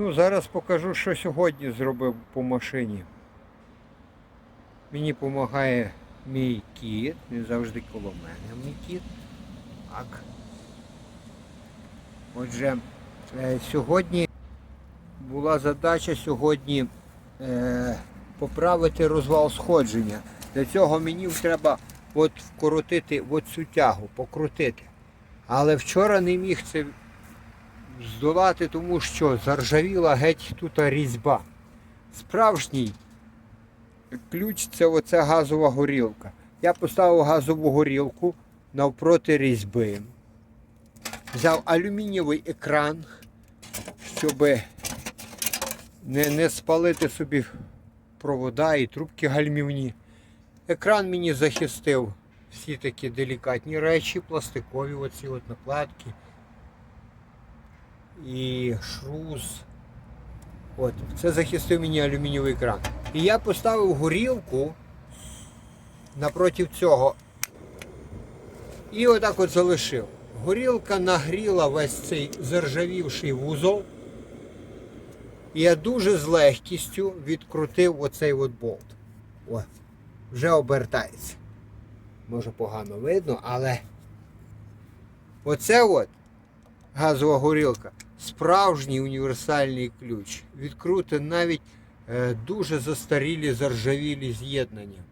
Ну, зараз покажу, що сьогодні зробив по машині. Мені допомагає мій кіт. Він завжди коло мене мій кіт. Так. Отже, е, сьогодні була задача сьогодні е, поправити розвал сходження. Для цього мені треба от вкоротити от цю тягу, покрутити. Але вчора не міг це здолати, тому що заржавіла геть тут різьба. Справжній ключ це оця газова горілка. Я поставив газову горілку навпроти різьби. Взяв алюмінієвий екран, щоб не, не спалити собі провода і трубки гальмівні. Екран мені захистив всі такі делікатні речі, пластикові оці от накладки і шрус. От, це захистив мені алюмінієвий екран. І я поставив горілку напроти цього. І отак от залишив. Горілка нагріла весь цей заржавівший вузол. І я дуже з легкістю відкрутив оцей от болт. О, вже обертається. Може погано видно, але оце от газова горілка. Справжній універсальний ключ. Відкрути навіть е, дуже застарілі заржавілі з'єднання.